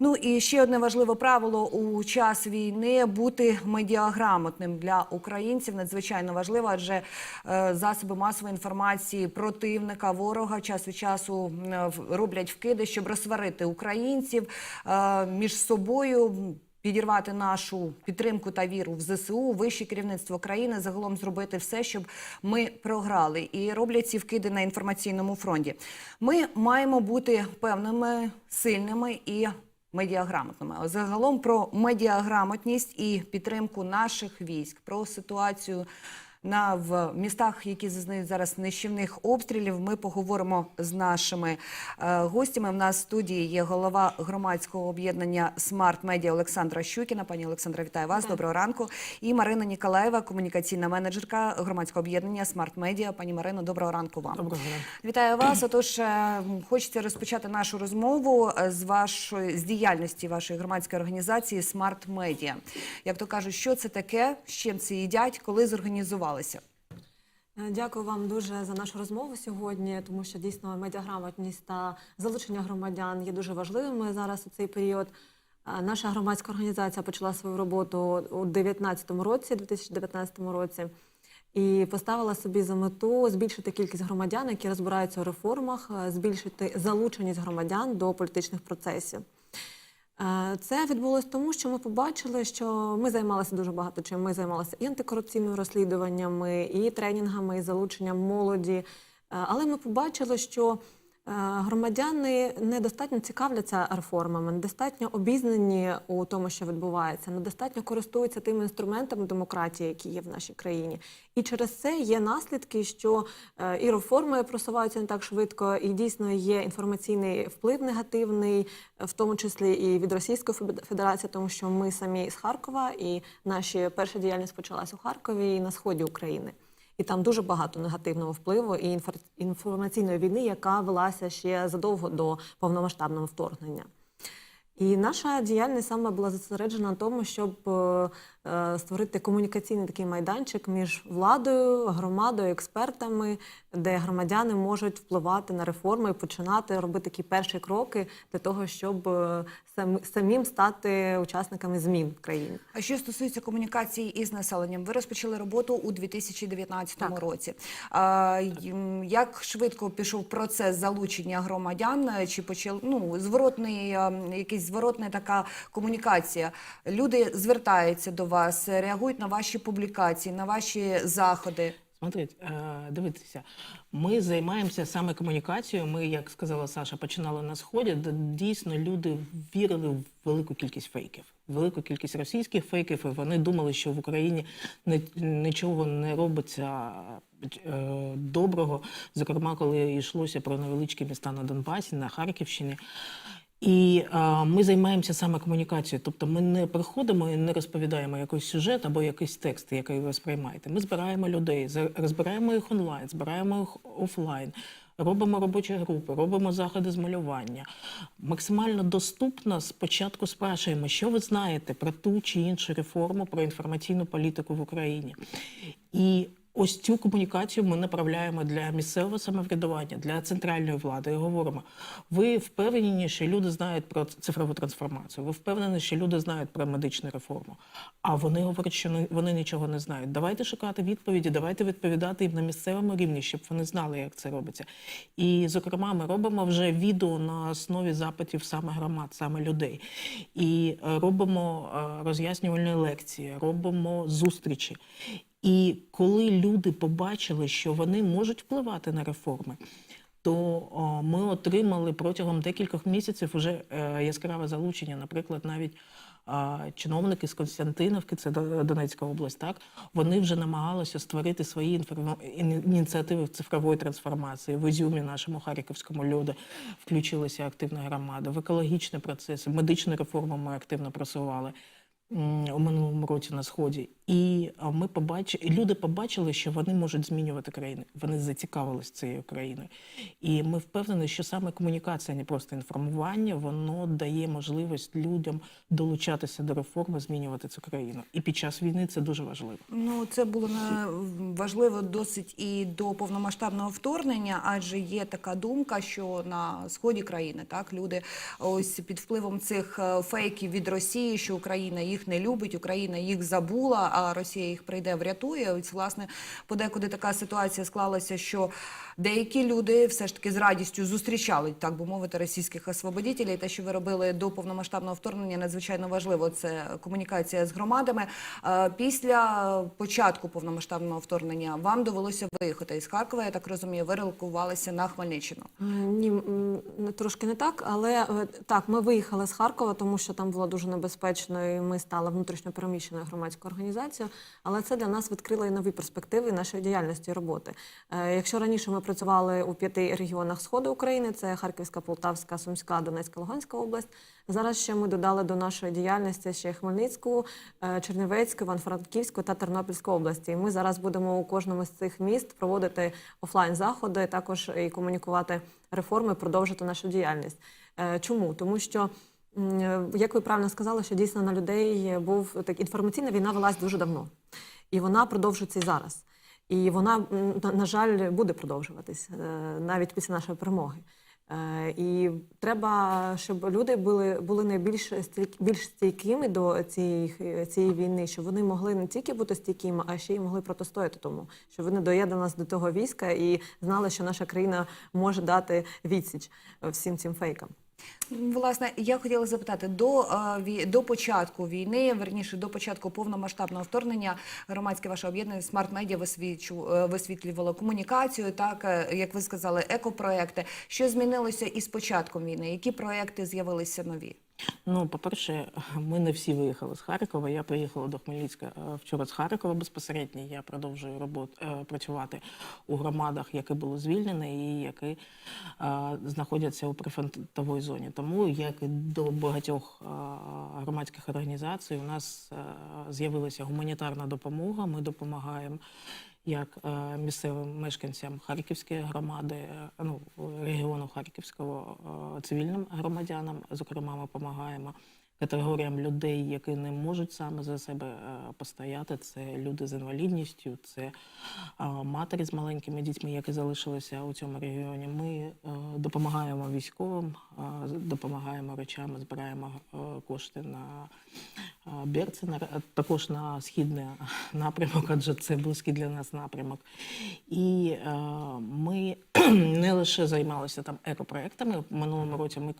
Ну і ще одне важливе правило у час війни бути медіаграмотним для українців. Надзвичайно важливо, адже е, засоби масової інформації противника ворога час від часу роблять вкиди, щоб розсварити українців е, між собою. Підірвати нашу підтримку та віру в ЗСУ, вище керівництво країни, загалом зробити все, щоб ми програли. І роблять ці вкиди на інформаційному фронті. Ми маємо бути певними, сильними і медіаграмотними. Загалом про медіаграмотність і підтримку наших військ, про ситуацію на в містах, які зазнають зараз нищівних обстрілів. Ми поговоримо з нашими е, гостями. В нас в студії є голова громадського об'єднання Смарт Медіа Олександра Щукіна. Пані Олександра, вітаю вас. Доброго ранку. І Марина Ніколаєва, комунікаційна менеджерка громадського об'єднання Смарт Медіа. Пані Марино, доброго ранку вам. Доброго ранку. Вітаю вас. Отож, е, хочеться розпочати нашу розмову е, з вашої з діяльності вашої громадської організації Смарт Медіа. Як то кажуть, що це таке, з чим це їдять, коли зорганізувалися? Е, Дякую вам дуже за нашу розмову сьогодні, тому що дійсно медіаграмотність та залучення громадян є дуже важливими зараз у цей період. Е, Наша громадська організація почала свою роботу у 2019 році, 2019 році, і поставила собі за мету збільшити кількість громадян, які розбираються у реформах, е, збільшити залученість громадян до політичних процесів. Е, Це відбулося тому, що ми побачили, що ми займалися дуже багато чим. Ми займалися і антикорупційними розслідуваннями, і тренінгами, і залученням молоді. Е, Але ми побачили, що громадяни недостатньо цікавляться реформами, недостатньо обізнані у тому, що відбувається, недостатньо користуються тими інструментами демократії, які є в нашій країні. І через це є наслідки, що е, і реформи просуваються не так швидко, і дійсно є інформаційний вплив негативний, е, в тому числі і від Російської Фед- Федерації, тому що ми самі з Харкова, і наша перша діяльність почалась у Харкові і на сході України. І там дуже багато негативного впливу і інфор- інформаційної війни, яка велася ще задовго до повномасштабного вторгнення. І наша діяльність саме була зосереджена на тому, щоб е, створити комунікаційний такий майданчик між владою, громадою, експертами, де громадяни можуть впливати на реформи і починати робити такі перші кроки для того, щоб е, самим стати учасниками змін в країні. А що стосується комунікації із населенням, ви розпочали роботу у 2019 Так. році. А, як швидко пішов процес залучення громадян? Чи почав ну зворотний ем, якийсь зворотна така комунікація? Люди звертаються до вас, реагують на ваші публікації, на ваші заходи. Смотрите, е, дивіться, ми займаємося саме комунікацією. Ми, як сказала Саша, починали на сході, де дійсно люди вірили в велику кількість фейків, велику кількість російських фейків, і вони думали, що в Україні нічого не робиться е, доброго. Зокрема, коли йшлося про невеличкі міста на Донбасі, на Харківщині. І е, ми займаємося саме комунікацією. Тобто ми не приходимо і не розповідаємо якийсь сюжет або якийсь текст, який ви сприймаєте. Ми збираємо людей, розбираємо їх онлайн, збираємо їх офлайн, робимо робочі групи, робимо заходи з малювання. Максимально доступно спочатку спрашуємо, що ви знаєте про ту чи іншу реформу, про інформаційну політику в Україні. І Ось цю комунікацію ми направляємо для місцевого самоврядування, для центральної влади і говоримо: ви впевнені, що люди знають про цифрову трансформацію, ви впевнені, що люди знають про медичну реформу. А вони говорять, що вони нічого не знають. Давайте шукати відповіді, давайте відповідати їм на місцевому рівні, щоб вони знали, як це робиться. І, зокрема, ми робимо вже відео на основі запитів саме громад, саме людей. І е, робимо е, роз'яснювальні лекції, робимо зустрічі. І коли люди побачили, що вони можуть впливати на реформи, то ми отримали протягом декількох місяців уже е, яскраве залучення. Наприклад, навіть чиновники з Константиновки, це До- Донецька область, так вони вже намагалися створити свої іні- ініціативи в цифрової трансформації. В Ізюмі, нашому харківському люди включилася активна громада. В екологічні процеси, медичну реформу ми активно просували у минулому році на сході. І ми побачили, люди побачили, що вони можуть змінювати країни. Вони зацікавились цією країною. І ми впевнені, що саме комунікація, не просто інформування, воно дає можливість людям долучатися до реформи, змінювати цю країну. І під час війни це дуже важливо. Ну, це було важливо досить і до повномасштабного вторгнення, адже є така думка, що на сході країни так люди ось під впливом цих е, фейків від Росії, що Україна їх не любить, Україна їх забула, а Росія їх прийде врятує. Ось власне подекуди така ситуація склалася, що деякі люди все ж таки з радістю зустрічали, так би мовити, російських освободітелів. Те, що ви робили до повномасштабного вторгнення, надзвичайно важливо. Це комунікація з громадами. Після початку повномасштабного вторгнення вам довелося виїхати із Харкова. Я так розумію, ви релокувалися на Хмельниччину. Ні, трошки не так, але е, так, ми виїхали з Харкова, тому що там було дуже небезпечно, і ми стали внутрішньо переміщеною громадською організацією. Але це для нас відкрило і нові перспективи нашої діяльності роботи. Е, Якщо раніше ми працювали у п'яти регіонах сходу України, це Харківська, Полтавська, Сумська, Донецька, Луганська область. Зараз ще ми додали до нашої діяльності ще Хмельницьку, е, Чернівецьку, Івано-Франківську та Тернопільську області. Ми зараз будемо у кожному з цих міст проводити офлайн заходи, також і комунікувати реформи, продовжити нашу діяльність. Е, Чому? Тому що. Е, Як ви правильно сказали, що дійсно на людей був так інформаційна війна велась дуже давно, і вона продовжується і зараз. І вона, на, жаль, буде продовжуватись е, навіть після нашої перемоги. Е, І треба, щоб люди були, були найбільш більш стійкими до цієї, цієї війни, щоб вони могли не тільки бути стійкими, а ще й могли протистояти тому, щоб вони доєдналися до того війська і знали, що наша країна може дати відсіч всім цим фейкам. Власне, я хотіла запитати до, до початку війни, верніше до початку повномасштабного вторгнення, громадське ваше об'єднання Смарт Медіа висвітлювало комунікацію, так е, як ви сказали, екопроекти. Що змінилося із початком війни? Які проекти з'явилися нові? Ну, по-перше, ми не всі виїхали з Харкова. Я приїхала до Хмельницька е, вчора з Харкова безпосередньо. Я продовжую робот, е, працювати у громадах, які були звільнені і які е, знаходяться у прифронтовій зоні. Тому, як і до багатьох громадських організацій, у нас з'явилася гуманітарна допомога. Ми допомагаємо як е, місцевим мешканцям Харківської громади, е, ну регіону Харківського е, цивільним громадянам. Зокрема, ми допомагаємо категоріям людей, які не можуть саме за себе постояти. Це люди з інвалідністю, це матері з маленькими дітьми, які залишилися у цьому регіоні. Ми допомагаємо військовим, допомагаємо речами, збираємо кошти на Берці, також на східний напрямок, адже це близький для нас напрямок. І е, ми не лише займалися там екопроектами. В минулому році ми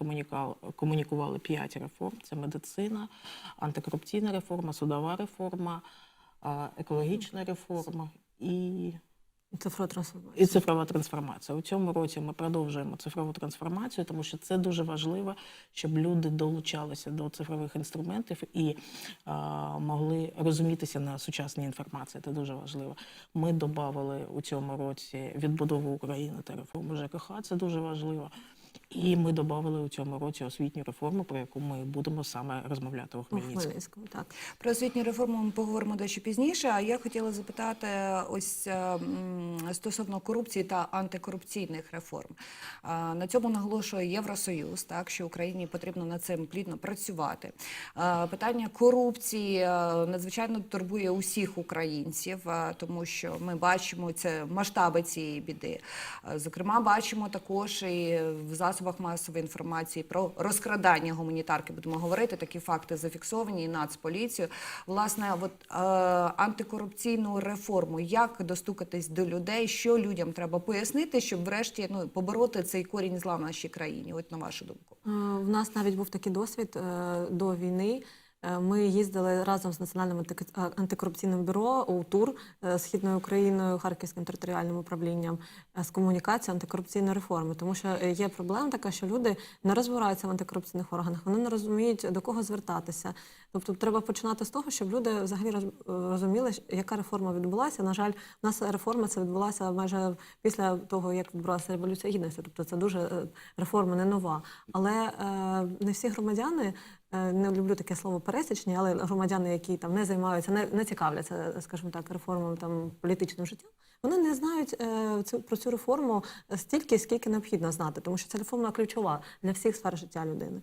комунікували, п'ять реформ: це медицина, антикорупційна реформа, судова реформа, екологічна реформа і Цифрова трансформація. і цифрова трансформація. У цьому році ми продовжуємо цифрову трансформацію, тому що це дуже важливо, щоб люди долучалися до цифрових інструментів і а, могли розумітися на сучасній інформації. Це дуже важливо. Ми додали у цьому році відбудову України та реформу ЖКХ. Це дуже важливо. І ми додали у цьому році освітню реформу, про яку ми будемо саме розмовляти у У Хмельницькому. Так. Про освітню реформу ми поговоримо дещо пізніше. А я хотіла запитати ось е, стосовно корупції та антикорупційних реформ. Е, На цьому наголошує Євросоюз, так що Україні потрібно над цим плідно працювати. Е, Питання корупції надзвичайно турбує усіх українців, тому що ми бачимо це масштаби цієї біди. Зокрема, бачимо також і в засобах масової інформації про розкрадання гуманітарки. Будемо говорити, такі факти зафіксовані і нацполіцію. Власне, от е, антикорупційну реформу, як достукатись до людей, що людям треба пояснити, щоб врешті ну побороти цей корінь зла в нашій країні. От на вашу думку. Е, В нас навіть був такий досвід е, до війни. Е, Ми їздили разом з Національним антик- антикорупційним бюро у тур е, східною Україною, Харківським територіальним управлінням е, з комунікації антикорупційної реформи. Тому що е, є проблема така, що люди не розбираються в антикорупційних органах, вони не розуміють до кого звертатися. Тобто, треба починати з того, щоб люди взагалі роз- е, розуміли, яка реформа відбулася. На жаль, у нас реформа це відбулася майже після того, як відбулася революція гідності. Тобто, це дуже е, реформа не нова. Але е, не всі громадяни е, не люблю таке слово пересічні, але громадяни, які там не займаються, не, не цікавляться, скажімо так, реформами там політичним життям. Вони не знають е, цю, про цю реформу стільки, скільки необхідно знати, тому що ця реформа ключова для всіх сфер життя людини.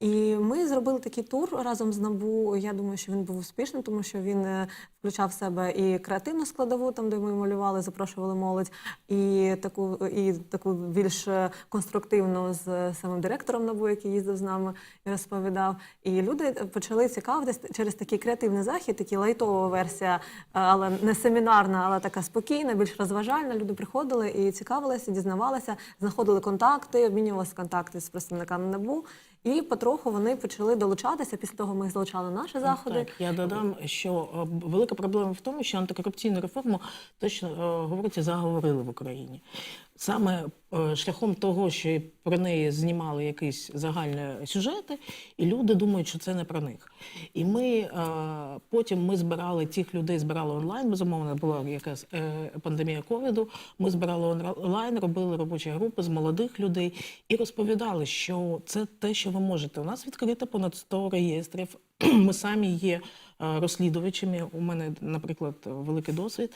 І ми зробили такий тур разом з НАБУ. Я думаю, що він був успішним, тому що він е, включав в себе і креативну складову, там де ми малювали, запрошували молодь, і таку, і таку більш е, конструктивну з самим директором НАБУ, який їздив з нами і розповідав. І люди почали цікавитись через такий креативний захід, такий лайтова версія, е, але не семінарна, але така спокійна, більш розважальна. Люди приходили і цікавилися, дізнавалися, знаходили контакти, обмінювалися контакти з представниками НАБУ. І потроху вони почали долучатися. Після того ми залучали наші заходи. Так, я додам, що е, велика проблема в тому, що антикорупційну реформу точно е, говориться, заговорили в Україні. Саме е, шляхом того, що про неї знімали якісь загальні сюжети, і люди думають, що це не про них. І ми е, потім ми збирали тих людей, збирали онлайн. Безумовно, була якась е, пандемія ковіду. Ми збирали онлайн, робили робочі групи з молодих людей і розповідали, що це те, що ви можете. У нас відкрито понад 100 реєстрів. Ми самі є розслідувачами. У мене, наприклад, великий досвід.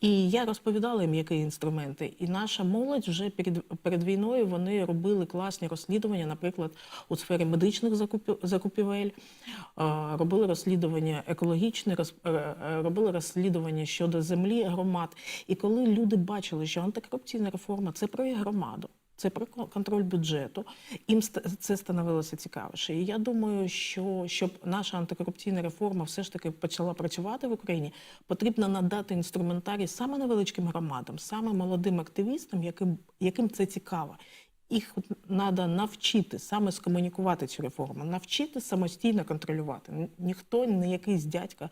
І я розповідала їм, які інструменти. І наша молодь вже перед, перед війною вони робили класні розслідування, наприклад, у сфері медичних закупів- закупівель, е, робили розслідування екологічне, е, е, робили розслідування щодо землі громад. І коли люди бачили, що антикорупційна реформа це про їх громаду. Це про контроль бюджету. Їм це становилося цікавіше. І я думаю, що щоб наша антикорупційна реформа все ж таки почала працювати в Україні, потрібно надати інструментарій саме невеличким громадам, саме молодим активістам, яким, яким це цікаво. Їх треба навчити саме скомунікувати цю реформу, навчити самостійно контролювати. Ніхто, не якийсь дядька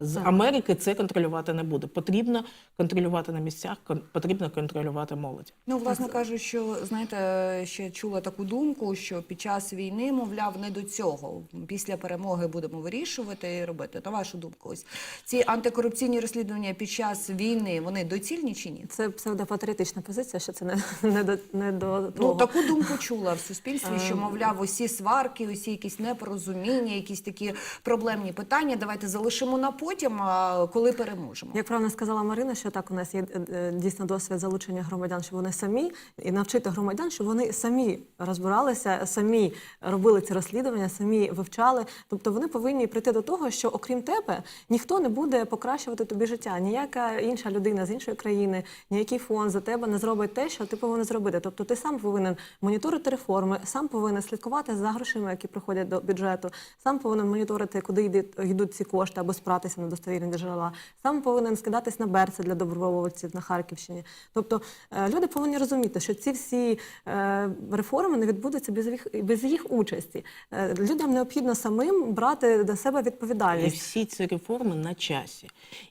з Америки це контролювати не буде. Потрібно контролювати на місцях, кон- потрібно контролювати молодь. Ну, власне кажуть, що знаєте, ще чула таку думку, що під час війни, мовляв, не до цього. Після перемоги будемо вирішувати і робити. На вашу думку, ось ці антикорупційні розслідування під час війни вони доцільні чи ні? Це псевдопатріотична позиція, що це не, не до не до Ну таку думку чула в суспільстві, що Ем. мовляв, усі сварки, усі якісь непорозуміння, якісь такі проблемні питання. Давайте залишимо на потім, а коли переможемо. Як правильно сказала Марина, що так у нас є е, е, дійсно досвід залучення громадян, щоб вони самі і навчити громадян, щоб вони самі розбиралися, самі робили ці розслідування, самі вивчали. Тобто вони повинні прийти до того, що окрім тебе ніхто не буде покращувати тобі життя. Ніяка інша людина з іншої країни, ніякий фонд за тебе не зробить те, що ти повинен зробити. Тобто ти сам повинен моніторити реформи, сам повинен слідкувати за грошима, які приходять до бюджету, сам повинен моніторити, куди йдуть ці кошти або спратися на достовірні джерела, сам повинен скидатись на берці для добровольців на Харківщині. Тобто е, люди повинні розуміти, що ці всі е, реформи не відбудуться без їх без їх участі. Е, Людям необхідно самим брати до себе І відповідальність. всі ці реформи на часі.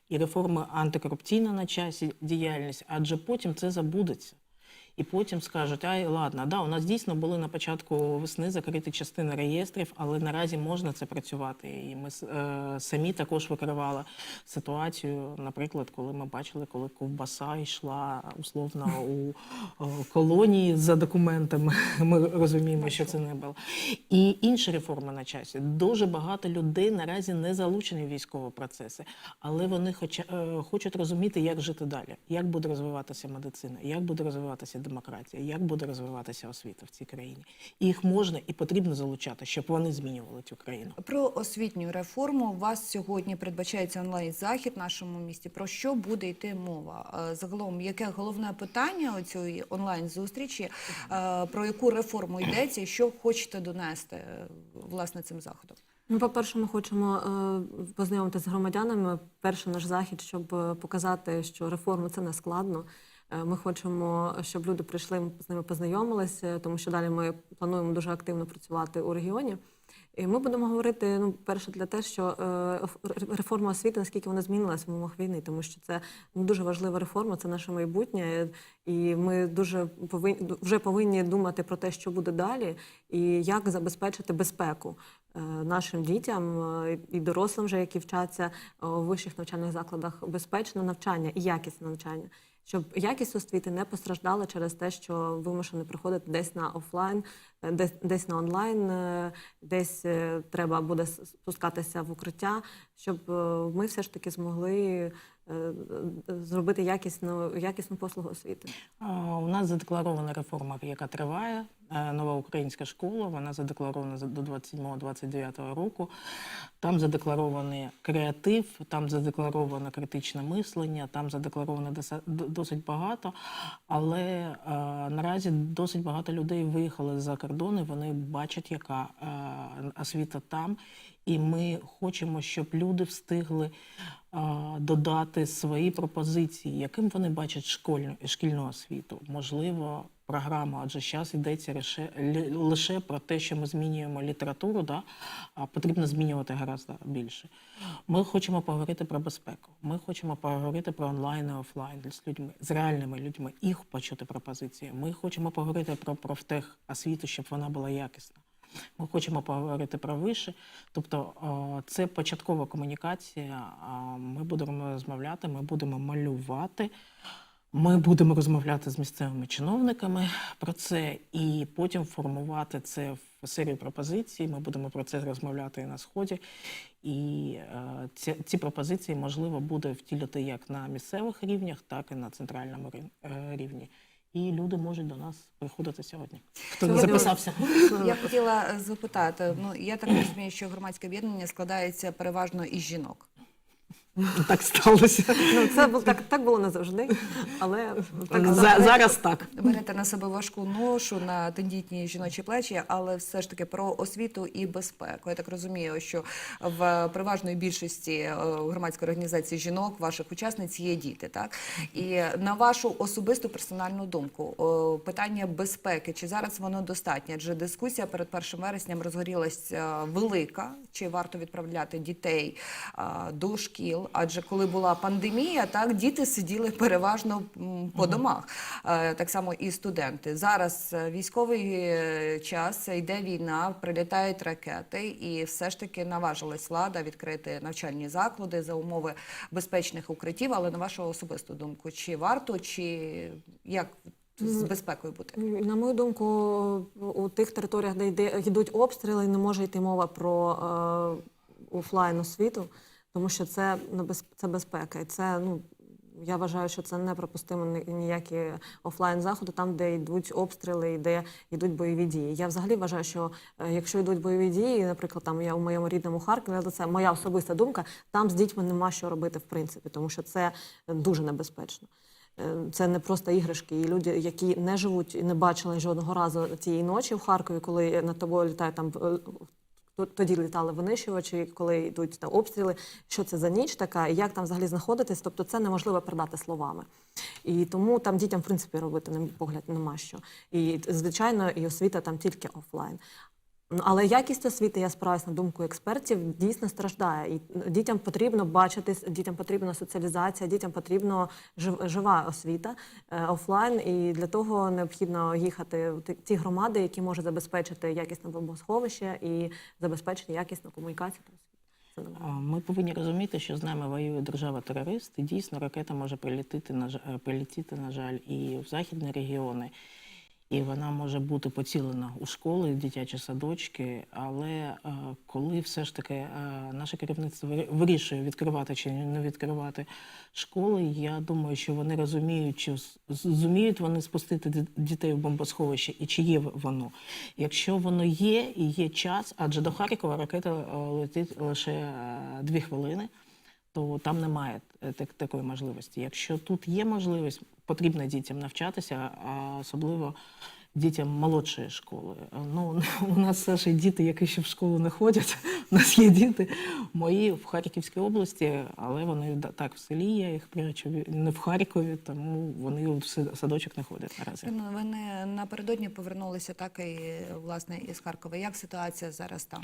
І реформа антикорупційна на часі діяльність, адже потім це забудеться. І потім скажуть, ай, ладно, да, у нас дійсно були на початку весни закриті частини реєстрів, але наразі можна це працювати. І ми е, самі також викривали ситуацію, наприклад, коли ми бачили, коли ковбаса йшла условно у е, колонії за документами. Ми розуміємо, що це не було. І інші реформи на часі. Дуже багато людей наразі не залучені в військові процеси, але вони хоча, е, хочуть розуміти, як жити далі, як буде розвиватися медицина, як буде розвиватися демократія, як буде розвиватися освіта в цій країні. І їх можна і потрібно залучати, щоб вони змінювали цю країну. Про освітню реформу у вас сьогодні передбачається онлайн-захід в нашому місті. Про що буде йти мова? Е, Загалом, яке головне питання цієї онлайн-зустрічі? Е, Про яку реформу йдеться і що хочете донести е, власне цим заходом? Ну, по-перше, ми хочемо е, познайомитися з громадянами. Перший наш захід, щоб показати, що реформи це не складно. Е, Ми хочемо, щоб люди прийшли з ними познайомилися, тому що далі ми плануємо дуже активно працювати у регіоні. І ми будемо говорити ну, перше для те, що е, реформа освіти, наскільки вона змінилась в умовах війни, тому що це ну, дуже важлива реформа, це наше майбутнє, і ми дуже повинні вже повинні думати про те, що буде далі, і як забезпечити безпеку е, нашим дітям і дорослим, вже які вчаться у вищих навчальних закладах, безпечне навчання і якісне навчання. Щоб якість освіти не постраждала через те, що вимушені приходити десь на офлайн десь, десь на онлайн, е, десь е, треба буде спускатися в укриття, щоб е, ми все ж таки змогли е, е, зробити якісну, якісну послугу освіти. У нас задекларована реформа, яка триває. Е, Нова українська школа. Вона задекларована до 27-29 року. Там задекларований креатив, там задекларовано критичне мислення, там задекларовано досить багато. Але е, наразі досить багато людей виїхали за кордони. Вони бачать, яка е, освіта там. І ми хочемо, щоб люди встигли е, додати свої пропозиції, яким вони бачать школьну шкільну освіту. Можливо, програма, адже зараз йдеться лише, лише про те, що ми змінюємо літературу, да? а потрібно змінювати гораздо більше. Ми хочемо поговорити про безпеку. Ми хочемо поговорити про онлайн і офлайн з людьми, з реальними людьми, їх почути пропозиції. Ми хочемо поговорити про профтех освіту, щоб вона була якісна. Ми хочемо поговорити про вище. Тобто е, це початкова комунікація. Ми будемо розмовляти, ми будемо малювати. Ми будемо розмовляти з місцевими чиновниками про це і потім формувати це в серію пропозицій. Ми будемо про це розмовляти і на сході. І е, ці, ці пропозиції можливо буде втілити як на місцевих рівнях, так і на центральному е, рівні. І люди можуть до нас приходити сьогодні. Хто не записався? Я хотіла запитати. Ну я так розумію, що громадське об'єднання складається переважно із жінок. Так сталося. Ну, це було так, так було не завжди, але так За- зараз так. Берете на себе важку ношу на тендітні жіночі плечі, але все ж таки про освіту і безпеку. Я так розумію, що в переважної більшості е, громадської організації жінок, ваших учасниць є діти. Так і на вашу особисту персональну думку, питання безпеки, чи зараз воно достатнє? Адже дискусія перед 1 вересням розгорілася велика. Чи варто відправляти дітей до шкіл? Адже коли була пандемія, так діти сиділи переважно по домах, Е, так само і студенти. Зараз е, військовий е, час йде війна, прилітають ракети, і все ж таки наважилась влада відкрити навчальні заклади за умови безпечних укриттів. Але на вашу особисту думку, чи варто, чи як з безпекою бути? На мою думку, у тих територіях, де йде, йдуть обстріли, не може йти мова про е, офлайн освіту, тому що це, це безпека. І це, ну, я вважаю, що це неприпустимо ні- ніякі офлайн заходи, там, де йдуть обстріли і де йдуть бойові дії. Я взагалі вважаю, що е, якщо йдуть бойові дії, наприклад, там я у моєму рідному Харкові, але це моя особиста думка, там з дітьми нема що робити в принципі, тому що це дуже небезпечно. Е, Це не просто іграшки. І люди, які не живуть і не бачили жодного разу тієї ночі в Харкові, коли над тобою літає там. То- Тоді літали винищувачі, коли йдуть на обстріли. Що це за ніч така, і як там взагалі знаходитись? Тобто це неможливо передати словами. І тому там дітям, в принципі, робити, на мій погляд, нема що. І звичайно, і освіта там тільки офлайн. Ну, Але якість освіти, я спираюсь на думку експертів, дійсно страждає. І дітям потрібно бачитись, дітям потрібна соціалізація, дітям потрібна жив- жива освіта е, офлайн. І для того необхідно їхати в ті- громади, які можуть забезпечити якісне бомбосховище і забезпечити якісну комунікацію Ми повинні розуміти, що з нами воює держава-терорист, і дійсно ракета може прилетіти, на жаль, прилетіти, на жаль, і в західні регіони. І вона може бути поцілена у школи, в дитячі садочки. Але е, коли все ж таки е, наше керівництво вирішує відкривати чи не відкривати школи, я думаю, що вони розуміють, чи зуміють вони спустити дітей в бомбосховище і чи є воно. Якщо воно є і є час, адже до Харкова ракета е, летить лише дві хвилини то там немає е, так, такої можливості. Якщо тут є можливість, потрібно дітям навчатися, а особливо дітям молодшої школи. Е, Ну, у нас Саша, діти, які ще в школу не ходять. У нас є діти мої в Харківській області, але вони так в селі. Я їх прячу не в Харкові, тому вони в сад- садочок не ходять наразі. Не напередодні повернулися так і власне із Харкова. Як ситуація зараз там?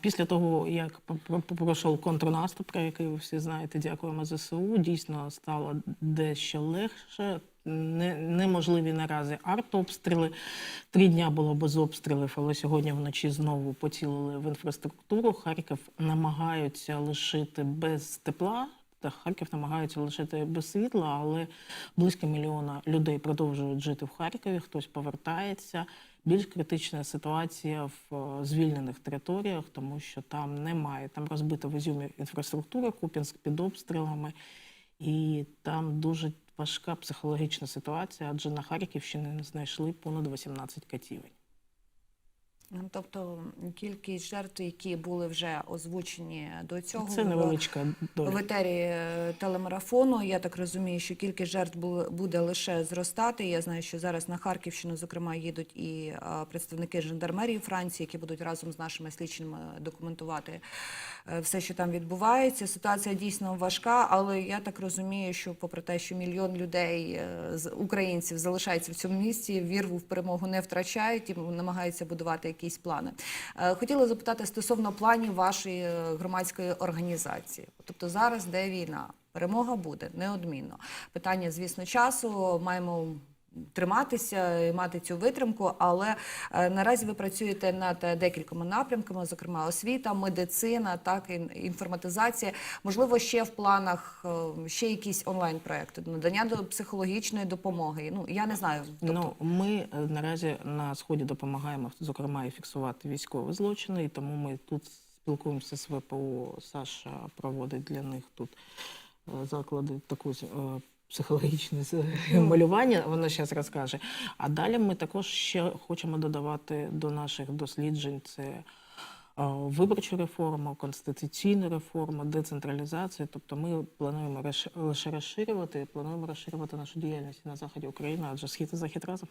Після того, як пройшов контрнаступ, про який ви всі знаєте, дякуємо ЗСУ, дійсно стало дещо легше. Не, неможливі наразі артобстріли. Три дня було без обстрілів, але сьогодні вночі знову поцілили в інфраструктуру. Харків намагаються лишити без тепла. Та Харків намагаються лишити без світла, але близько мільйона людей продовжують жити в Харкові. Хтось повертається. Більш критична ситуація в е, звільнених територіях, тому що там немає, там розбита в Ізюмі інфраструктура, Куп'янськ під обстрілами, і там дуже важка психологічна ситуація, адже на Харківщині знайшли понад 18 катівень. Ну, Тобто кількість жертв, які були вже озвучені до цього Це невеличка доля. в етері е, телемарафону. Я так розумію, що кількість жертв буде лише зростати. Я знаю, що зараз на Харківщину, зокрема, їдуть і е, представники жандармерії Франції, які будуть разом з нашими слідчими документувати е, все, що там відбувається. Ситуація дійсно важка, але я так розумію, що попри те, що мільйон людей з українців залишається в цьому місті, віру в перемогу не втрачають і намагаються будувати якісь плани. Е, Хотіла запитати стосовно планів вашої е, громадської організації. Тобто зараз де війна? Перемога буде неодмінно. Питання, звісно, часу. Маємо триматися і мати цю витримку, але е, наразі ви працюєте над декількома напрямками, зокрема освіта, медицина, так інформатизація. Можливо, ще в планах е, ще якісь онлайн-проекти, надання до психологічної допомоги. Ну я не знаю. Тобто, Ну, ми е, наразі на сході допомагаємо, зокрема, і фіксувати військові злочини, і тому ми тут спілкуємося з ВПО. Саша проводить для них тут заклади таку психологічне з- малювання. Вона зараз розкаже. А далі ми також ще хочемо додавати до наших досліджень це. Виборчу реформу, конституційну реформу, децентралізацію. Тобто ми плануємо лише розширювати, плануємо розширювати нашу діяльність на заході України, адже схід і захід разом.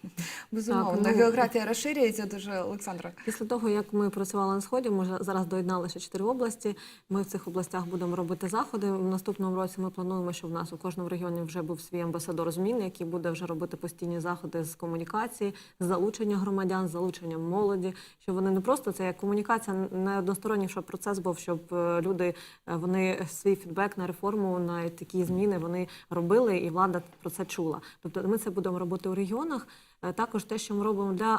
безумовно, Так, ну- географія розширюється дуже, Олександра. Після того, як ми працювали на сході, ми зараз доєднали ще чотири області. Ми в цих областях будемо робити заходи. В наступному році ми плануємо, що в нас у кожному регіоні вже був свій амбасадор змін, який буде вже робити постійні заходи з комунікації, з залучення громадян, з залученням молоді. Щоб вони не просто це як комунікація, не односторонній, щоб процес був, щоб е, люди е, вони свій фідбек на реформу, на такі зміни вони робили, і влада про це чула. Тобто, ми це будемо робити у регіонах. Е, Також те, що ми робимо для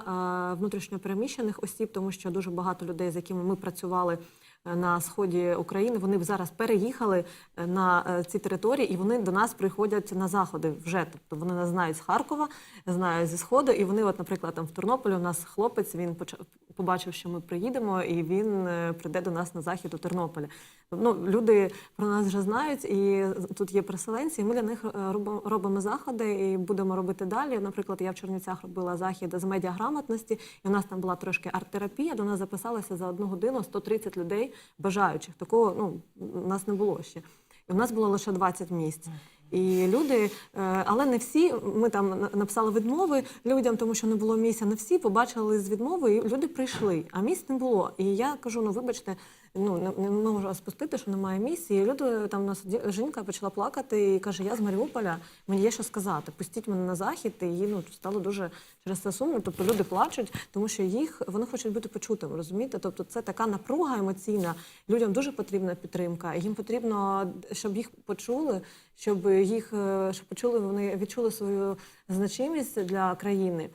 внутрішньопереміщених осіб, тому що дуже багато людей, з якими ми працювали на сході України, вони б зараз переїхали на ці території, і вони до нас приходять на заходи вже. Тобто вони нас знають з Харкова, знають зі сходу, і вони, от, наприклад, там в Тернополі у нас хлопець він почав побачив, що ми приїдемо, і він е, прийде до нас на захід у Тернополі. Ну, люди про нас вже знають, і тут є переселенці. і Ми для них е, робимо заходи і будемо робити далі. Наприклад, я в Чернівцях робила захід з медіаграмотності, і у нас там була трошки арт-терапія. До нас записалося за одну годину 130 людей бажаючих. Такого ну у нас не було ще. І у нас було лише 20 місць. І люди, е, але не всі. Ми там на- написали відмови людям, тому що не було місця. Не всі побачили з відмови, і люди прийшли, а місць не було. І я кажу: ну вибачте, ну не, не можу вас пустити, що немає місць. І люди там у нас жінка почала плакати і каже: Я з Маріуполя, мені є що сказати. Пустіть мене на захід. І їй ну стало дуже через це сумно. Тобто люди плачуть, тому що їх вони хочуть бути почутими. Розумієте? Тобто, це така напруга емоційна. Людям дуже потрібна підтримка. Їм потрібно, щоб їх почули, щоб їх е, щоб почули, вони відчули свою значимість для країни.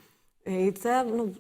І це ну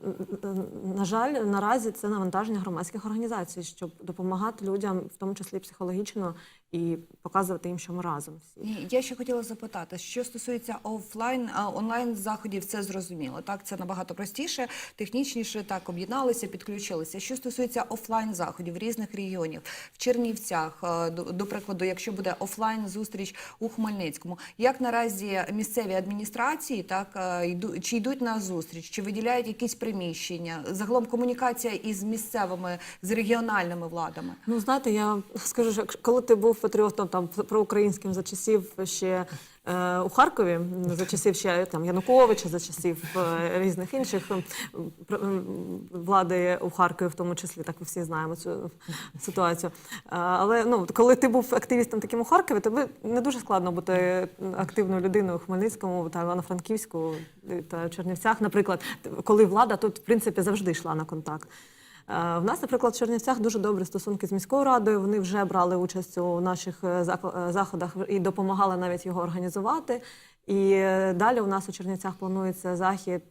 на жаль, наразі це навантаження громадських організацій, щоб допомагати людям, в тому числі психологічно, і показувати їм, що ми разом всі. Я ще хотіла запитати, що стосується офлайн, а онлайн заходів, це зрозуміло. Так, це набагато простіше, технічніше. Так, об'єдналися, підключилися. Що стосується офлайн заходів різних регіонів в Чернівцях, до, до прикладу, якщо буде офлайн зустріч у Хмельницькому, як наразі місцеві адміністрації так йду, чи йдуть на зустріч, чи виділяють якісь приміщення? Загалом комунікація із місцевими з регіональними владами. Ну, знаєте, я скажу, що коли ти був патріотом там проукраїнським за часів ще е, у Харкові, за часів ще там Януковича, за часів е, різних інших влади у Харкові, в тому числі, так ви всі знаємо цю ситуацію. Е, але ну, коли ти був активістом таким у Харкові, тобі не дуже складно бути активною людиною у Хмельницькому та Івано-Франківську е, та Чернівцях, наприклад, коли влада тут, в принципі, завжди йшла на контакт. Е, В нас, наприклад, в Чернівцях дуже добрі стосунки з міською радою. Вони вже брали участь у наших е, е, заходах і допомагали навіть його організувати. І далі у нас у Чернівцях планується захід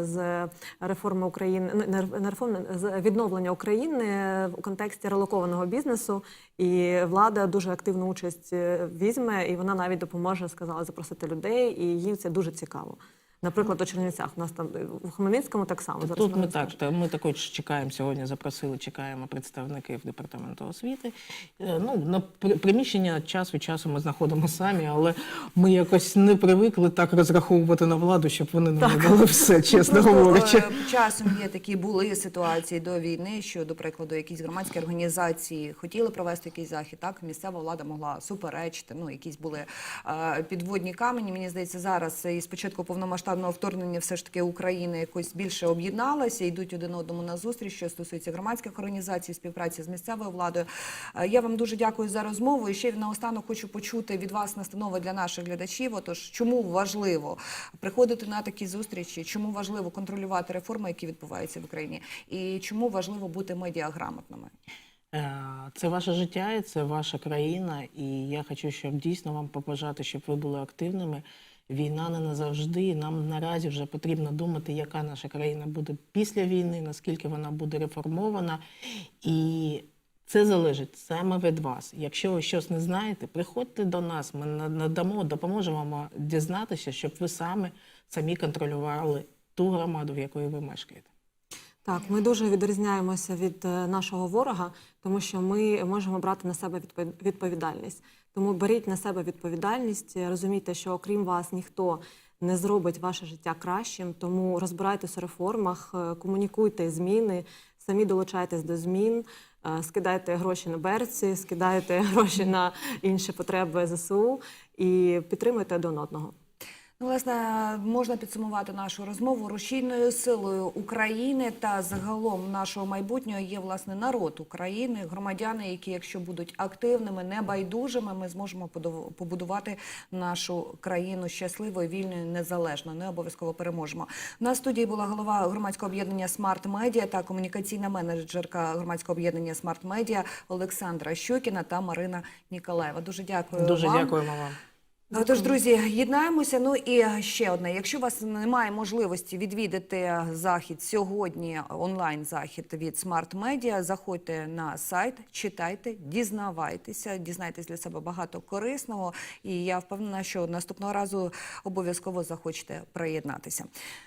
з реформи України, ну, не реформи, з відновлення України в контексті релокованого бізнесу. І влада дуже активну участь візьме, і вона навіть допоможе, сказала, запросити людей, і їм це дуже цікаво. Наприклад, у Чернівцях у нас там е, у Хмельницькому так само зараз. Тут ми так, та ми також чекаємо сьогодні. Запросили, чекаємо представників департаменту освіти. Е, Ну на при- приміщення час від часу ми знаходимо самі, але ми якось не привикли так розраховувати на владу, щоб вони нам надали все, чесно Просто, говорячи. е, Часом є такі були ситуації до війни, що, до прикладу, якісь громадські організації хотіли провести якийсь захід, так місцева влада могла суперечити. Ну, якісь були підводні камені. Мені здається, зараз і спочатку повномасштабного вторгнення все ж таки Україна якось більше об'єдналася, йдуть один одному на зустріч, що стосується громадських організацій, співпраці з місцевою владою. Е, Я вам дуже дякую за розмову. І ще наостанок хочу почути від вас настанови для наших глядачів. Отож, чому важливо приходити на такі зустрічі? Чому важливо контролювати реформи, які відбуваються в Україні, і чому важливо бути медіаграмотними? Е, Це ваше життя, і це ваша країна, і я хочу, щоб дійсно вам побажати, щоб ви були активними. Війна не назавжди. і Нам наразі вже потрібно думати, яка наша країна буде після війни, наскільки вона буде реформована. І це залежить саме від вас. Якщо ви щось не знаєте, приходьте до нас. Ми на- надамо, допоможемо вам дізнатися, щоб ви саме самі контролювали ту громаду, в якої ви мешкаєте. Так, ми дуже відрізняємося від е, нашого ворога, тому що ми можемо брати на себе відпо- відповідальність. Тому беріть на себе відповідальність, е, розумійте, що окрім вас ніхто не зробить ваше життя кращим. Тому розбирайтесь у реформах, е, комунікуйте зміни, самі долучайтесь до змін, скидайте гроші на берці, скидайте гроші на інші потреби ЗСУ і підтримуйте один одного. Ну, власне, можна підсумувати нашу розмову рушійною силою України та загалом нашого майбутнього є власне народ України, громадяни, які, якщо будуть активними, небайдужими, ми зможемо побудувати нашу країну щасливою, вільною, незалежною. Не обов'язково переможемо. На студії була голова громадського об'єднання Смарт Медіа та комунікаційна менеджерка громадського об'єднання Смарт Медіа Олександра Щокіна та Марина Ніколаєва. Дуже дякую. Дуже вам. дякуємо вам. Тож, друзі, єднаємося. Ну і ще одне. Якщо у вас немає можливості відвідати захід сьогодні, онлайн захід від Smart Media, заходьте на сайт, читайте, дізнавайтеся, дізнайтесь для себе багато корисного. І я впевнена, що наступного разу обов'язково захочете приєднатися.